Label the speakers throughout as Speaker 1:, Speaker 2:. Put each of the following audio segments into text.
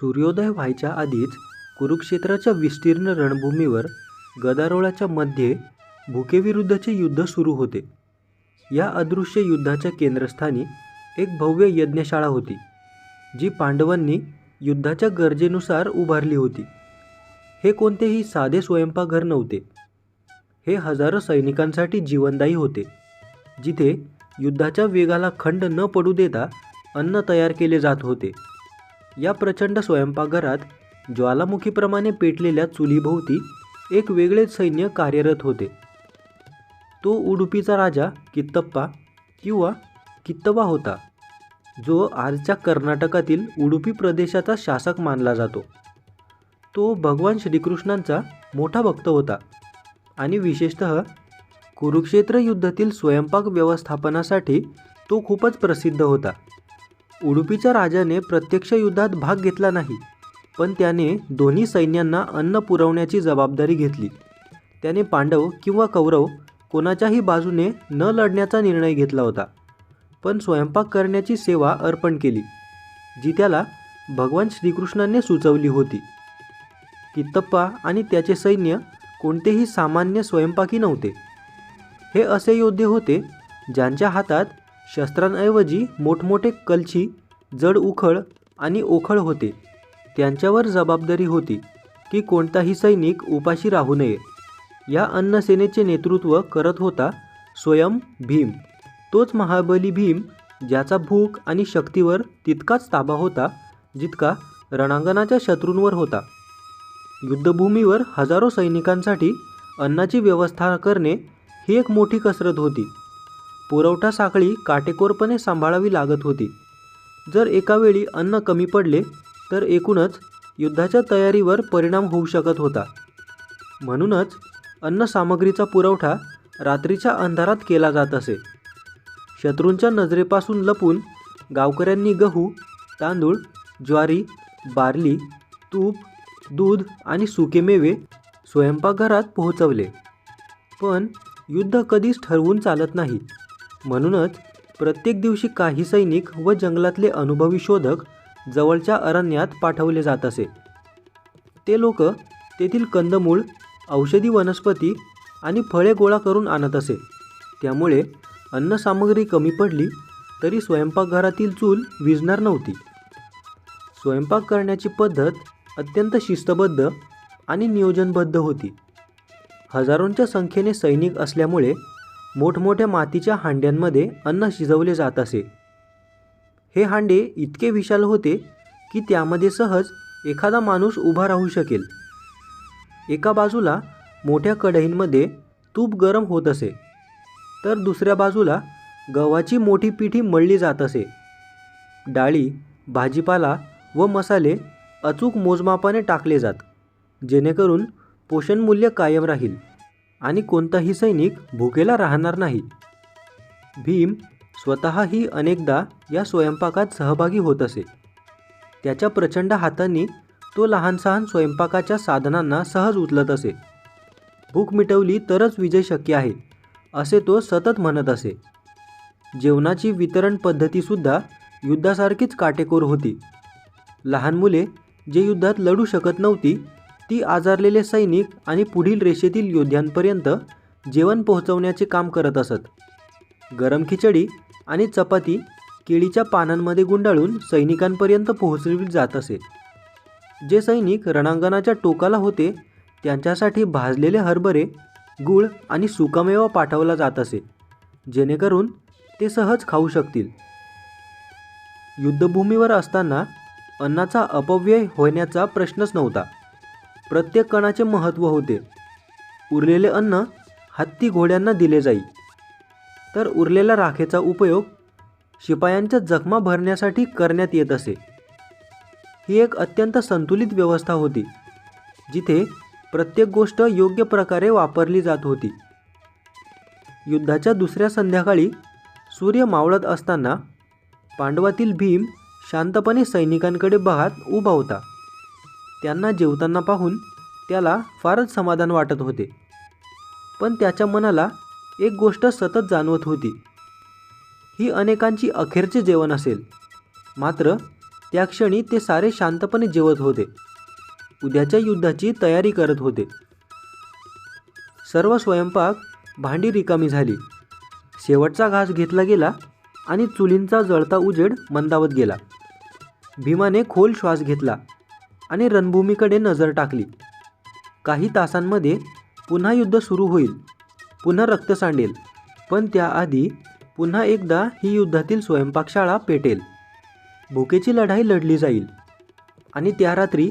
Speaker 1: सूर्योदय व्हायच्या आधीच कुरुक्षेत्राच्या विस्तीर्ण रणभूमीवर गदारोळाच्या मध्ये भुकेविरुद्धचे युद्ध सुरू होते. या अदृश्य युद्धाच्या केंद्रस्थानी एक भव्य यज्ञशाळा होती जी पांडवांनी युद्धाच्या गरजेनुसार उभारली होती. हे कोणतेही साधे स्वयंपाकघर नव्हते. हे हजारो सैनिकांसाठी जीवनदायी होते जिथे युद्धाच्या वेगाला खंड न पडू देता अन्न तयार केले जात होते. या प्रचंड स्वयंपाकघरात ज्वालामुखीप्रमाणे पेटलेल्या चुलीभोवती एक वेगळेच सैन्य कार्यरत होते. तो उडुपीचा राजा कित्तप्पा किंवा कित्तवा होता जो आजच्या कर्नाटकातील उडुपी प्रदेशाचा शासक मानला जातो. तो भगवान श्रीकृष्णांचा मोठा भक्त होता आणि विशेषत कुरुक्षेत्र युद्धातील स्वयंपाक व्यवस्थापनासाठी तो खूपच प्रसिद्ध होता. उडुपीच्या राजाने प्रत्यक्ष युद्धात भाग घेतला नाही पण त्याने दोन्ही सैन्यांना अन्न पुरवण्याची जबाबदारी घेतली. त्याने पांडव किंवा कौरव कोणाच्याही बाजूने न लढण्याचा निर्णय घेतला होता पण स्वयंपाक करण्याची सेवा अर्पण केली जी त्याला भगवान श्रीकृष्णाने सुचवली होती. कित्तप्पा आणि त्याचे सैन्य कोणतेही सामान्य स्वयंपाकी नव्हते. हे असे योद्धे होते ज्यांच्या हातात शस्त्रांऐवजी मोठमोठे कलछी जड उखळ आणि ओखळ होते. त्यांच्यावर जबाबदारी होती की कोणताही सैनिक उपाशी राहू नये. या अन्नसेनेचे नेतृत्व करत होता स्वयं भीम. तोच महाबली भीम ज्याचा भूक आणि शक्तीवर तितकाच ताबा होता जितका रणांगणाच्या शत्रूंवर होता. युद्धभूमीवर हजारो सैनिकांसाठी अन्नाची व्यवस्था करणे ही एक मोठी कसरत होती. पुरवठा साखळी काटेकोरपणे सांभाळावी लागत होती. जर एकावेळी अन्न कमी पडले तर एकूणच युद्धाच्या तयारीवर परिणाम होऊ शकत होता. म्हणूनच अन्नसामग्रीचा पुरवठा रात्रीच्या अंधारात केला जात असे. शत्रूंच्या नजरेपासून लपून गावकऱ्यांनी गहू तांदूळ ज्वारी बार्ली तूप दूध आणि सुके मेवे स्वयंपाकघरात पोहोचवले. पण युद्ध कधीच ठरवून चालत नाही. म्हणूनच प्रत्येक दिवशी काही सैनिक व जंगलातले अनुभवी शोधक जवळच्या अरण्यात पाठवले जात असे. ते लोक तेथील कंदमूळ औषधी वनस्पती आणि फळे गोळा करून आणत असे. त्यामुळे अन्नसामग्री कमी पडली तरी स्वयंपाकघरातील चूल विझणार नव्हती. स्वयंपाक करण्याची पद्धत अत्यंत शिस्तबद्ध आणि नियोजनबद्ध होती. हजारोंच्या संख्येने सैनिक असल्यामुळे मोठमोठ्या मातीच्या हांड्यांमध्ये अन्न शिजवले जात असे. हे हांडे इतके विशाल होते की त्यामध्ये सहज एखादा माणूस उभा राहू शकेल. एका बाजूला मोठ्या कढईंमध्ये तूप गरम होत असे तर दुसऱ्या बाजूला गव्हाची मोठी पिठी मळली जात असे. डाळी भाजीपाला व मसाले अचूक मोजमापाने टाकले जात जेणेकरून पोषणमूल्य कायम राहील. आणि कोणताही सैनिक भुकेला राहणार नाही. भीम स्वतःही अनेकदा या स्वयंपाकात सहभागी होत असे. त्याच्या प्रचंड हातांनी तो लहानसहान स्वयंपाकाच्या साधनांना सहज उचलत असे. भूक मिटवली तरच विजय शक्य आहे असे तो सतत म्हणत असे. जेवणाची वितरण पद्धतीसुद्धा युद्धासारखीच काटेकोर होती. लहान मुले जे युद्धात लढू शकत नव्हती ती आजारलेले सैनिक आणि पुढील रेषेतील योद्ध्यांपर्यंत जेवण पोहोचवण्याचे काम करत असत. गरम खिचडी आणि चपाती केळीच्या पानांमध्ये गुंडाळून सैनिकांपर्यंत पोहोचविली जात असे. जे सैनिक रणांगणाच्या टोकाला होते त्यांच्यासाठी भाजलेले हरभरे गूळ आणि सुकामेवा पाठवला जात असे. जेणेकरून ते सहज खाऊ शकतील. युद्धभूमीवर असताना अन्नाचा अपव्यय होण्याचा प्रश्नच नव्हता. प्रत्येक कणाचे महत्त्व होते. उरलेले अन्न हत्ती घोड्यांना दिले जाई. तर उरलेल्या राखेचा उपयोग शिपायांच्या जखमा भरण्यासाठी करण्यात येत असे. ही एक अत्यंत संतुलित व्यवस्था होती जिथे प्रत्येक गोष्ट योग्य प्रकारे वापरली जात होती. युद्धाच्या दुसऱ्या संध्याकाळी सूर्य मावळत असताना पांडवातील भीम शांतपणे सैनिकांकडे पाहत उभा होता. त्यांना जेवताना पाहून त्याला फारच समाधान वाटत होते. पण त्याच्या मनाला एक गोष्ट सतत जाणवत होती. ही अनेकांची अखेरचे जेवण असेल. मात्र त्या क्षणी ते सारे शांतपणे जेवत होते. उद्याच्या युद्धाची तयारी करत होते. सर्व स्वयंपाक भांडी रिकामी झाली. शेवटचा घास घेतला गेला आणि चुलींचा जळता उजेड मंदावत गेला. भीमाने खोल श्वास घेतला. आणि रणभूमीकडे नजर टाकली. काही तासांमध्ये पुन्हा युद्ध सुरू होईल. पुन्हा रक्त सांडेल. पण त्याआधी पुन्हा एकदा ही युद्धातील स्वयंपाकशाळा पेटेल. भुकेची लढाई लढली जाईल. आणि त्या रात्री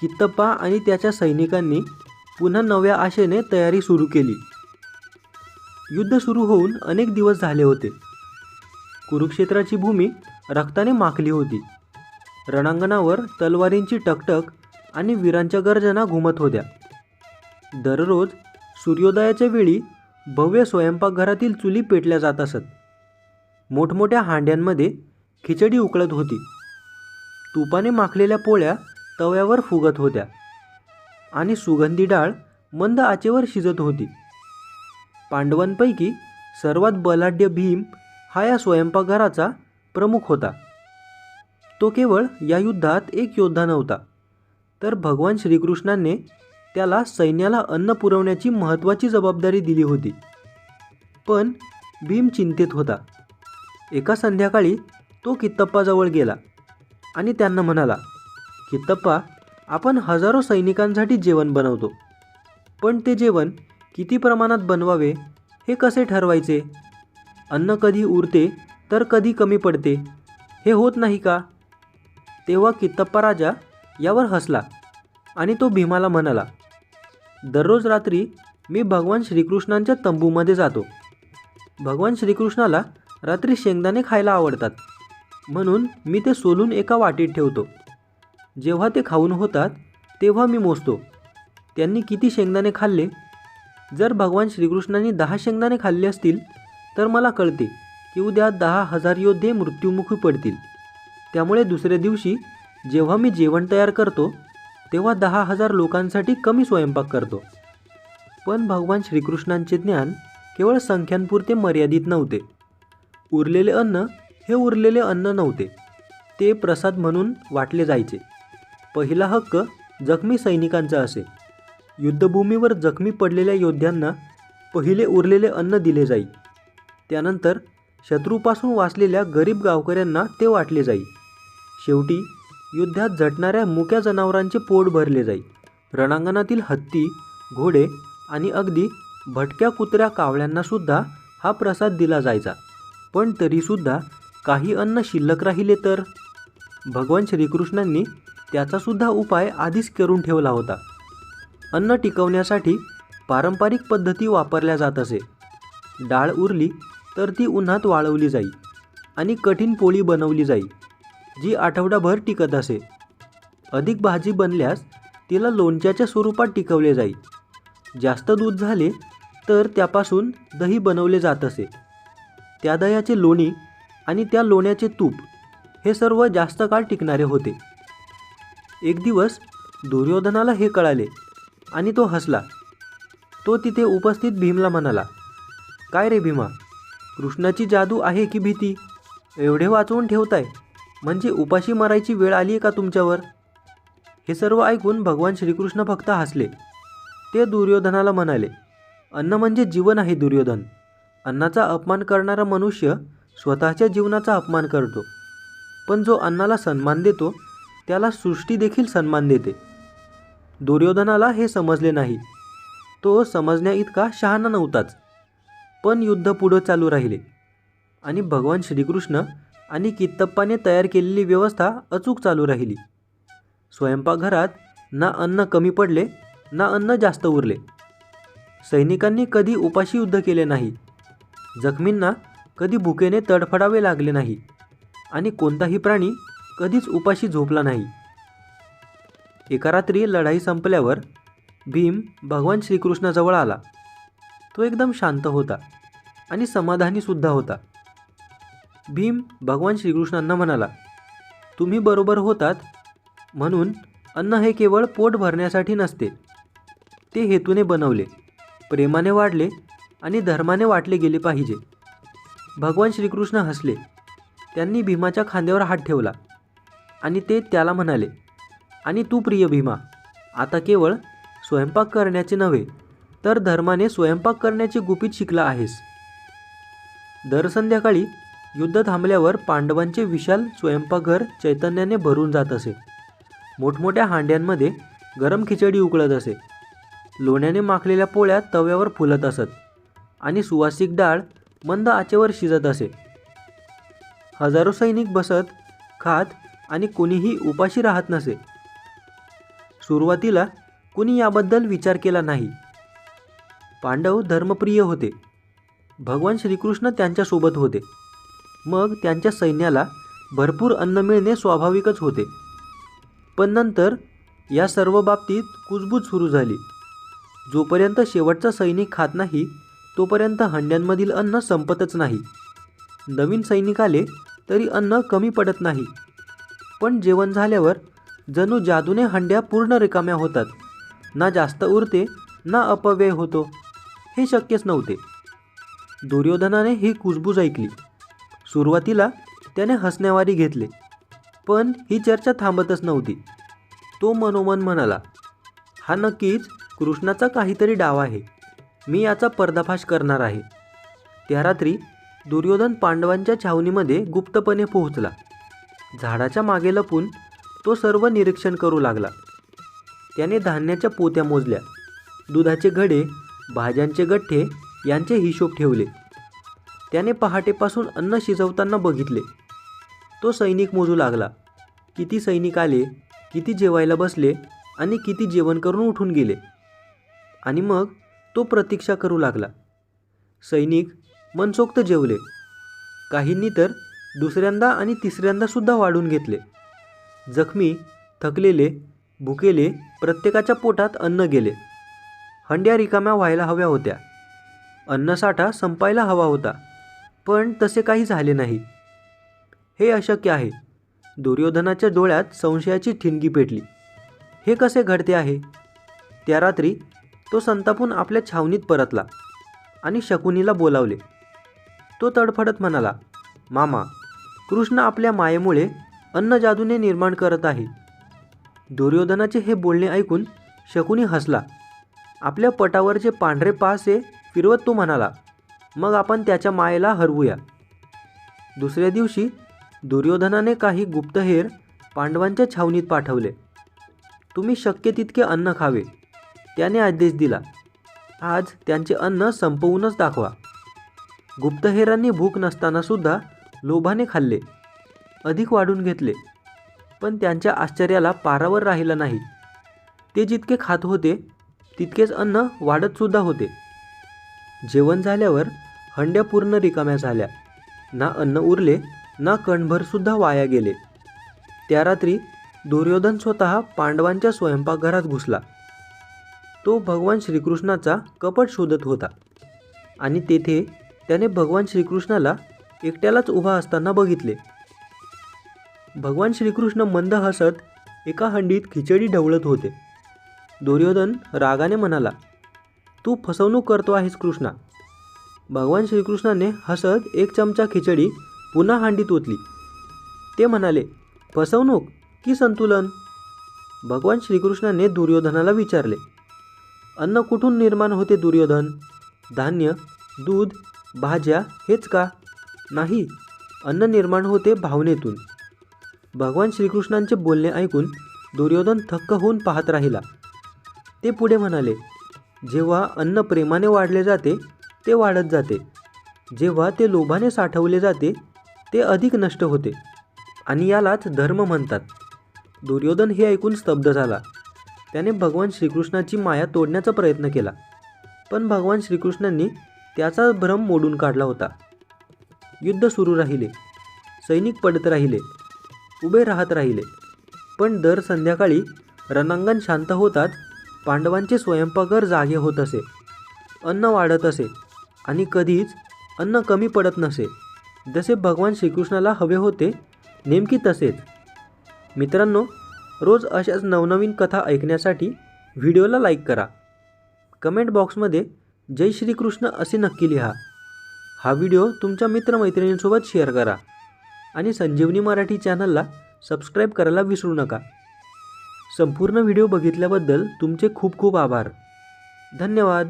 Speaker 1: कित्तप्पा आणि त्याच्या सैनिकांनी पुन्हा नव्या आशेने तयारी सुरू केली. युद्ध सुरू होऊन अनेक दिवस झाले होते. कुरुक्षेत्राची भूमी रक्ताने माखली होती. रणांगणावर तलवारींची टकटक आणि वीरांच्या गर्जना घुमत होत्या. दररोज सूर्योदयाच्या वेळी भव्य स्वयंपाकघरातील चुली पेटल्या जात असत. मोठमोठ्या हांड्यांमध्ये खिचडी उकळत होती. तुपाने माखलेल्या पोळ्या तव्यावर फुगत होत्या. आणि सुगंधी डाळ मंद आचेवर शिजत होती. पांडवांपैकी सर्वात बलाढ्य भीम हा या स्वयंपाकघराचा प्रमुख होता. तो केवळ या युद्धात एक योद्धा नव्हता. तर भगवान श्रीकृष्णाने त्याला सैन्याला अन्न पुरवण्याची महत्त्वाची जबाबदारी दिली होती. पण भीम चिंतेत होता. एका संध्याकाळी तो कित्तप्पाजवळ गेला आणि त्यांना म्हणाला कित्तप्पा आपण हजारो सैनिकांसाठी जेवण बनवतो. पण ते जेवण किती प्रमाणात बनवावे हे कसे ठरवायचे? अन्न कधी उरते तर कधी कमी पडते हे होत नाही का? तेव्हा कित्तप्पा राजा यावर हसला आणि तो भीमाला म्हणाला दररोज रात्री मी भगवान श्रीकृष्णांच्या तंबूमध्ये जातो. भगवान श्रीकृष्णाला रात्री शेंगदाणे खायला आवडतात. म्हणून मी ते सोलून एका वाटीत ठेवतो. जेव्हा ते खाऊन होतात तेव्हा मी मोजतो. त्यांनी किती शेंगदाणे खाल्ले? जर भगवान श्रीकृष्णांनी दहा शेंगदाणे खाल्ले असतील तर मला कळते की उद्या दहा हजार योद्धे मृत्युमुखी पडतील. त्यामुळे दुसऱ्या दिवशी जेव्हा मी जेवण तयार करतो तेव्हा दहा हजार लोकांसाठी कमी स्वयंपाक करतो. पण भगवान श्रीकृष्णांचे ज्ञान केवळ संख्यांपुरते मर्यादित नव्हते. उरलेले अन्न हे उरलेले अन्न नव्हते. ते प्रसाद म्हणून वाटले जायचे. पहिला हक्क जखमी सैनिकांचा असे. युद्धभूमीवर जखमी पडलेल्या योद्ध्यांना पहिले उरलेले अन्न दिले जाई. त्यानंतर शत्रूपासून वाचलेल्या गरीब गावकऱ्यांना ते वाटले जाई. शेवटी युद्धात झटणाऱ्या मुक्या जनावरांचे पोट भरले जाई. रणांगणातील हत्ती घोडे आणि अगदी भटक्या कुत्र्या कावळ्यांनासुद्धा हा प्रसाद दिला जायचा. पण तरीसुद्धा काही अन्न शिल्लक राहिले तर? भगवान श्रीकृष्णांनी त्याचासुद्धा उपाय आधीच करून ठेवला होता. अन्न टिकवण्यासाठी पारंपरिक पद्धती वापरल्या जात असे. डाळ उरली तर ती उन्हात वाळवली जाई आणि कठीण पोळी बनवली जाई. जी आठवडाभर टिकत असे. अधिक भाजी बनल्यास तिला लोणच्याच्या स्वरूपात टिकवले जाई. जास्त दूध झाले तर त्यापासून दही बनवले जात असे. त्या दह्याचे लोणी आणि त्या लोण्याचे तूप हे सर्व जास्त काळ टिकणारे होते. एक दिवस दुर्योधनाला हे कळाले आणि तो हसला. तो तिथे उपस्थित भीमला म्हणाला काय रे भीमा कृष्णाची जादू आहे की भीती? एवढे वाचवून ठेवताय. म्हणजे उपाशी मरायची वेळ आली आहे का तुमच्यावर? हे सर्व ऐकून भगवान श्रीकृष्ण फक्त हसले. ते दुर्योधनाला म्हणाले अन्न म्हणजे जीवन आहे दुर्योधन. अन्नाचा अपमान करणारा मनुष्य स्वतःच्या जीवनाचा अपमान करतो. पण जो अन्नाला सन्मान देतो त्याला सृष्टी देखील सन्मान देते. दुर्योधनाला हे समजले नाही. तो समजण्या इतका शहाणा नव्हताच. पण युद्ध पुढं चालू राहिले. आणि भगवान श्रीकृष्ण आणि कित्तप्पाने तयार केलेली व्यवस्था अचूक चालू राहिली. स्वयंपाकघरात ना अन्न कमी पडले ना अन्न जास्त उरले. सैनिकांनी कधी उपाशी युद्ध केले नाही. जखमींना कधी भुकेने तडफडावे लागले नाही. आणि कोणताही प्राणी कधीच उपाशी झोपला नाही. एका रात्री लढाई संपल्यावर भीम भगवान श्रीकृष्णाजवळ आला. तो एकदम शांत होता आणि समाधानीसुद्धा होता. भीम भगवान श्रीकृष्णांना म्हणाला तुम्ही बरोबर होतात. म्हणून अन्न हे केवळ पोट भरण्यासाठी नसते. ते हेतूने बनवले प्रेमाने वाढले आणि धर्माने वाटले गेले पाहिजे. भगवान श्रीकृष्ण हसले. त्यांनी भीमाच्या खांद्यावर हात ठेवला आणि ते त्याला म्हणाले आणि तू प्रिय भीमा आता केवळ स्वयंपाक करण्याचे नव्हे तर धर्माने स्वयंपाक करण्याचे गुपित शिकला आहेस. दर संध्याकाळी युद्ध थांबल्यावर पांडवांचे विशाल स्वयंपाकघर चैतन्याने भरून जात असे. मोठमोठ्या हांड्यांमध्ये गरम खिचडी उकळत असे. लोण्याने माखलेल्या पोळ्या तव्यावर फुलत असत आणि सुवासिक डाळ मंद आचेवर शिजत असे. हजारो सैनिक बसत खात आणि कोणीही उपाशी राहत नसे. सुरुवातीला कुणी याबद्दल विचार केला नाही. पांडव धर्मप्रिय होते. भगवान श्रीकृष्ण त्यांच्यासोबत होते. मग त्यांच्या सैन्याला भरपूर अन्न मिळणे स्वाभाविकच होते. पण नंतर या सर्व बाबतीत कुजबूज सुरू झाली. जोपर्यंत शेवटचा सैनिक खात नाही तोपर्यंत हंड्यांमधील अन्न संपतच नाही. नवीन सैनिक आले तरी अन्न कमी पडत नाही. पण जेवण झाल्यावर जणू जादूने हंड्या पूर्ण रिकाम्या होतात. ना जास्त उरते ना अपव्यय होतो. हे शक्यच नव्हते. दुर्योधनाने ही कुजबूज ऐकली. सुरुवातीला त्याने हसण्यावारी घेतले पण ही चर्चा थांबतच नव्हती. तो मनोमन म्हणाला हा नक्कीच कृष्णाचा काहीतरी डाव आहे. मी याचा पर्दाफाश करणार आहे. त्या रात्री दुर्योधन पांडवांच्या छावणीमध्ये गुप्तपणे पोहोचला. झाडाच्या मागे लपून तो सर्व निरीक्षण करू लागला. त्याने धान्याच्या पोत्या मोजल्या. दुधाचे घडे भाज्यांचे गठ्ठे यांचे हिशोब ठेवले. त्याने पहाटेपासून अन्न शिजवताना बघितले. तो सैनिक मोजू लागला. किती सैनिक आले किती जेवायला बसले आणि किती जेवण करून उठून गेले. आणि मग तो प्रतीक्षा करू लागला. सैनिक मनसोक्त जेवले. काहींनी तर दुसऱ्यांदा आणि तिसऱ्यांदा सुद्धा वाढून घेतले. जखमी थकलेले भुकेले प्रत्येकाच्या पोटात अन्न गेले. हंड्या रिकाम्या व्हायला हव्या होत्या. अन्नसाठा संपायला हवा होता. पण तसे काही झाले नाही. हे अशक्य आहे. दुर्योधनाच्या डोळ्यात संशयाची ठिणगी पेटली. हे कसे घडते आहे? त्या रात्री तो संतापून आपल्या छावणीत परतला आणि शकुनीला बोलावले. तो तडफडत म्हणाला मामा कृष्ण आपल्या मायेमुळे अन्न जादूने निर्माण करत आहे. दुर्योधनाचे हे बोलणे ऐकून शकुनी हसला. आपल्या पटावरचे पांढरे पासे फिरवत तो म्हणाला मग आपण त्याच्या मायेला हरवूया. दुसऱ्या दिवशी दुर्योधनाने काही गुप्तहेर पांडवांच्या छावणीत पाठवले. तुम्ही शक्य तितके अन्न खावे. त्याने आदेश दिला. आज त्यांचे अन्न संपवूनच दाखवा. गुप्तहेरांनी भूक नसतानासुद्धा लोभाने खाल्ले. अधिक वाढून घेतले. पण त्यांच्या आश्चर्याला पारावर राहिला नाही. ते जितके खात होते तितकेच अन्न वाढतसुद्धा होते. जेवण झाल्यावर हंड्या पूर्ण रिकाम्या झाल्या. ना अन्न उरले ना कणभरसुद्धा वाया गेले. त्या रात्री दुर्योधन स्वतः पांडवांच्या स्वयंपाकघरात घुसला. तो भगवान श्रीकृष्णाचा कपट शोधत होता. आणि तेथे त्याने भगवान श्रीकृष्णाला एकट्यालाच उभा असताना बघितले. भगवान श्रीकृष्ण मंद हसत एका हंडीत खिचडी ढवळत होते. दुर्योधन रागाने म्हणाला तू फसवणूक करतो आहेस कृष्णा. भगवान श्रीकृष्णाने हसत एक चमचा खिचडी पुन्हा हांडीत ओतली. ते म्हणाले फसवणूक की संतुलन? भगवान श्रीकृष्णाने दुर्योधनाला विचारले अन्न कुठून निर्माण होते दुर्योधन? धान्य दूध भाज्या हेच का? नाही अन्न निर्माण होते भावनेतून. भगवान श्रीकृष्णांचे बोलणे ऐकून दुर्योधन थक्क होऊन पाहत राहिला. ते पुढे म्हणाले जेव्हा अन्न प्रेमाने वाढले जाते ते वाढत जाते. जेव्हा ते लोभाने साठवले जाते ते अधिक नष्ट होते. आणि यालाच धर्म म्हणतात. दुर्योधन हे ऐकून स्तब्ध झाला. त्याने भगवान श्रीकृष्णाची माया तोडण्याचा प्रयत्न केला. पण भगवान श्रीकृष्णांनी त्याचा भ्रम मोडून काढला होता. युद्ध सुरू राहिले. सैनिक पडत राहिले. उभे राहत राहिले. पण दर संध्याकाळी रणांगण शांत होताच पांडवांचे स्वयंपाकघर जागे होत असे. अन्न वाढत असे. आणि कधीच अन्न कमी पडत नसे. जसे भगवान श्रीकृष्णाला हवे होते नेमकी तसेच. मित्रांनो रोज अशाच नवनवीन कथा ऐकण्यासाठी व्हिडिओला लाईक करा. कमेंट बॉक्समध्ये जय श्रीकृष्ण असे नक्की लिहा. हा व्हिडिओ तुमच्या मित्रमैत्रिणींसोबत शेअर करा. आणि संजीवनी मराठी चॅनलला सबस्क्राईब करायला विसरू नका. संपूर्ण व्हिडिओ बघितल्याबद्दल तुमचे खूप खूप आभार. धन्यवाद.